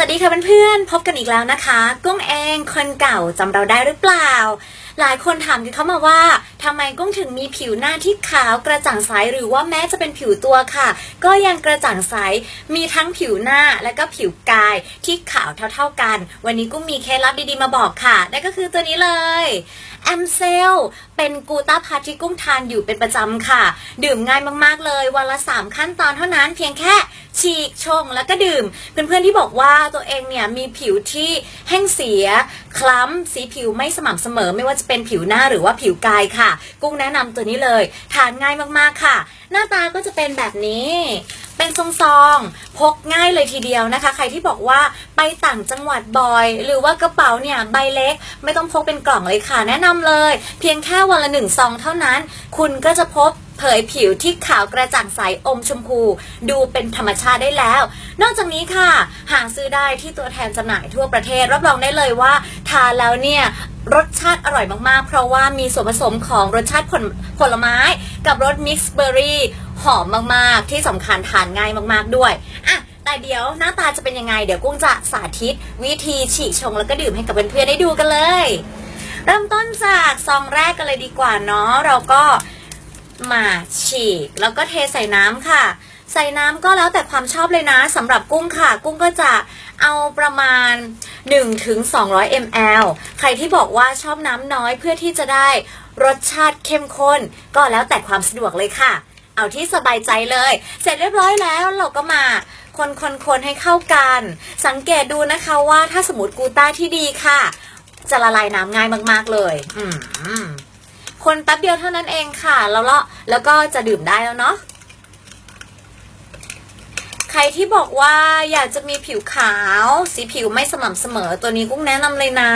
สวัสดีค่ะเพื่อนๆพบกันอีกแล้วนะคะ กุ้งเองคนเก่าจำเราได้หรือเปล่า หลายคนถามกันเข้ามาว่าทำไมกุ้งถึงมีผิวหน้าที่ขาวกระจ่างใสหรือว่าแม้จะเป็นผิวตัวค่ะ ก็ยังกระจ่างใสมีทั้งผิวหน้าและก็ผิวกายที่ขาวเท่า ๆกัน วันนี้กุ้งมีเคล็ดลับดีๆมาบอกค่ะนั่นก็คือตัวนี้เลยแอมเซลเป็นกูต้าพัทที่กุ้งทานอยู่เป็นประจำค่ะ ดื่มง่ายมากๆเลย วันละ 3 ขั้นตอนเท่านั้นเพียงแค่ฉีกชงแล้วก็ดื่ม เพื่อนๆที่บอกว่าตัวเองเนี่ยมีผิวที่แห้งเสีย คล้ำสีผิวไม่สม่ำเสมอไม่ว่าจะเป็นผิวหน้าหรือว่าผิวกายค่ะ กุ้งแนะนำตัวนี้เลย ทานง่ายมากๆค่ะ หน้าตาก็จะเป็นแบบนี้ เป็นซองๆพกง่ายเลยทีเดียวนะคะ ใครที่บอกว่าไปต่างจังหวัดบ่อย หรือว่ากระเป๋าเนี่ยใบเล็ก ไม่ต้องพกเป็นกล่องเลยค่ะ แนะนำเลย เพียงแค่วันละหนึ่งซองเท่านั้น คุณก็จะพบเผยผิวที่ขาวกระจ่างใสอมชมพู ดูเป็นธรรมชาติได้แล้ว นอกจากนี้ค่ะ หาซื้อได้ที่ตัวแทนจำหน่ายทั่วประเทศ รับรองได้เลยว่า ทาแล้วเนี่ย รสชาติอร่อยมากๆ เพราะว่ามีส่วนผสมของรสชาติผลผลไม้กับรสมิกซ์เบอร์รี่หอมมากๆ ที่สำคัญทานง่ายมากๆด้วยอะแต่เดี๋ยวหน้าตาจะเป็นยังไง เดี๋ยวกุ้งจะสาธิต วิธีฉีกชงแล้วก็ดื่มให้กับเพื่อนๆได้ดูกันเลย เริ่มต้นจากซองแรกกันเลยดีกว่าเนาะเราก็มาฉีกแล้วก็เทใส่น้ำค่ะ ใส่น้ำก็แล้วแต่ความชอบเลยนะสำหรับกุ้งค่ะ กุ้งก็จะเอาประมาณ 1-200ถึง200 ml ใครที่บอกว่าชอบน้ำน้อยเพื่อที่จะได้รสชาติเข้มข้น ก็แล้วแต่ความสะดวกเลยค่ะ เอาที่สบายใจเลย เสร็จเรียบร้อยแล้วเราก็มาคนคนคนให้เข้ากัน สังเกตดูนะคะว่าถ้าสมมติกูต้าที่ดีค่ะ จะละลายน้ำง่ายมาก ๆ เลย คนแป๊บเดียวเท่านั้นเองค่ะ แล้วละแล้วก็จะดื่มได้แล้วเนาะ ใครที่บอกว่าอยากจะมีผิวขาว สีผิวไม่สม่ำเสมอ ตัวนี้กุ้งแนะนำเลยนะ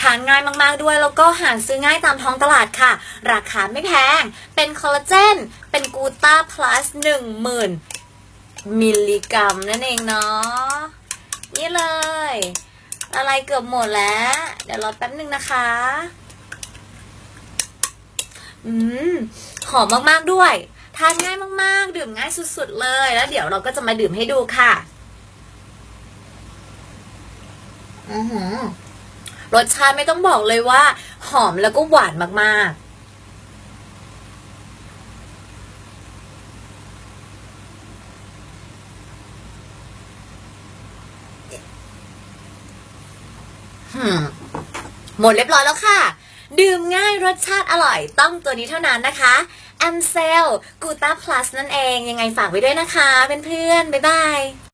ทานง่ายมากๆด้วย แล้วก็หาซื้อง่ายตามท้องตลาดค่ะ ราคาไม่แพง เป็นคอลลาเจน เป็นกูต้าพลัสหนึ่งหมื่นมิลลิกรัมนั่นเองเนาะ นี่เลย อะไรเกือบหมดแล้ว เดี๋ยวรอแป๊บนึงนะคะ อืม หอมมากๆด้วย ทานง่ายมากๆ ดื่มง่ายสุดๆเลย แล้วเดี๋ยวเราก็จะมาดื่มให้ดูค่ะ อือหือรสชาติไม่ต้องบอกเลยว่า หอมแล้วก็หวานมากๆหืมหมดเรียบร้อยแล้วค่ะ ดื่มง่ายรสชาติอร่อยต้องตัวนี้เท่านั้นนะคะ a m c e l g u t a Plus นั่นเองยังไงฝากไว้ด้วยนะคะเพื่อนๆบ๊ายบาย